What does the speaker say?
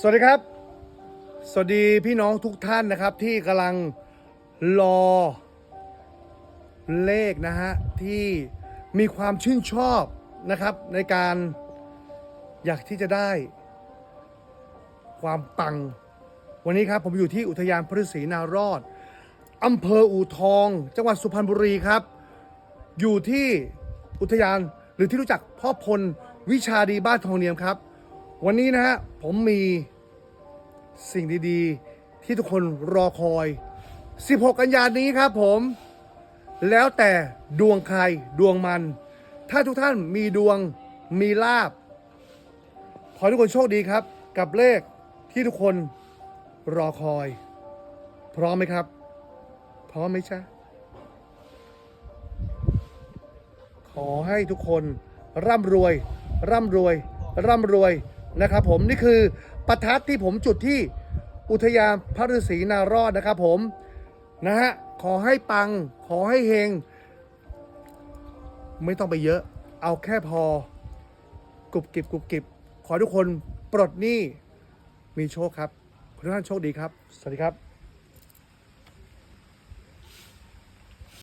สวัสดีครับ สวัสดีพี่น้องทุกท่านนะครับ ที่กำลังรอเลขนะฮะที่มีความชื่นชอบนะครับ ในการอยากที่จะได้ ความปัง วันนี้ครับผมอยู่ที่อุทยานพระฤาษีนารอดอำเภออู่ทอง จังหวัดสุพรรณบุรีครับ อยู่ที่อุทยานหรือที่รู้จักพ่อพลวิชาดีบ้านทองเนียมครับ วันนี้นะฮะผมมี สิ่งดีๆ ที่ทุกคนรอคอย 16 กันยายนนี้ครับผม แล้วแต่ดวงใครดวงมัน ถ้าทุกท่านมีดวงมีลาบ ขอให้ทุกคนโชคดีครับ กับเลขที่ทุกคนรอคอย พร้อมไหมครับ พร้อมไหมจ๊ะ ขอให้ทุกคนร่ำรวย ร่ำรวย ร่ำรวย นะครับผมนี่คือประทัดที่ผมจุดที่อุทยานพระฤาษีนารอดนะครับผมนะฮะขอให้ปังขอให้เฮง ไม่ต้องไปเยอะ เอาแค่พอกรุบกริบกรุบกริบขอทุกคนปลดหนี้มีโชคครับทุกท่านโชคดีครับ สวัสดีครับ